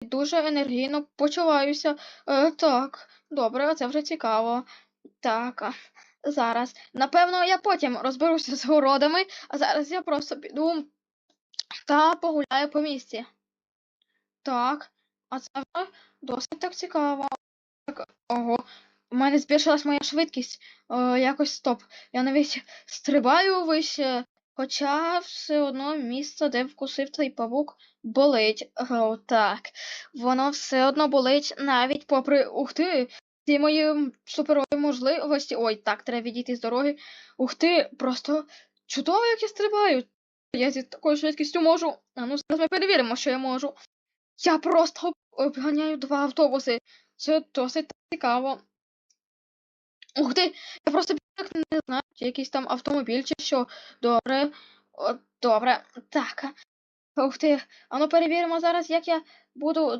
дуже енергійно почуваюся. Е, так, добре, це вже цікаво. Так, зараз. Напевно, я потім розберуся з городами, а зараз я просто піду та погуляю по місті. Так, а це вже досить так цікаво. Так, ого, у мене збільшилась моя швидкість. Е, якось стоп. Я навіть стрибаю вище, хоча все одно місце, де вкусив цей павук, болить. О, так. Воно все одно болить, навіть попри ух ти, ці мої суперові можливості. Ой, так, треба відійти з дороги. Ух ти, просто чудово, як я стрибаю. Я зі такою швидкістю можу. А ну, зараз ми перевіримо, що я можу. Я просто обганяю два автобуси. Це досить цікаво. Ух ти, я просто так не знаю, чи якийсь там автомобіль чи що. Добре. О, добре. Так. Ух ти. А ну перевіримо зараз, як я буду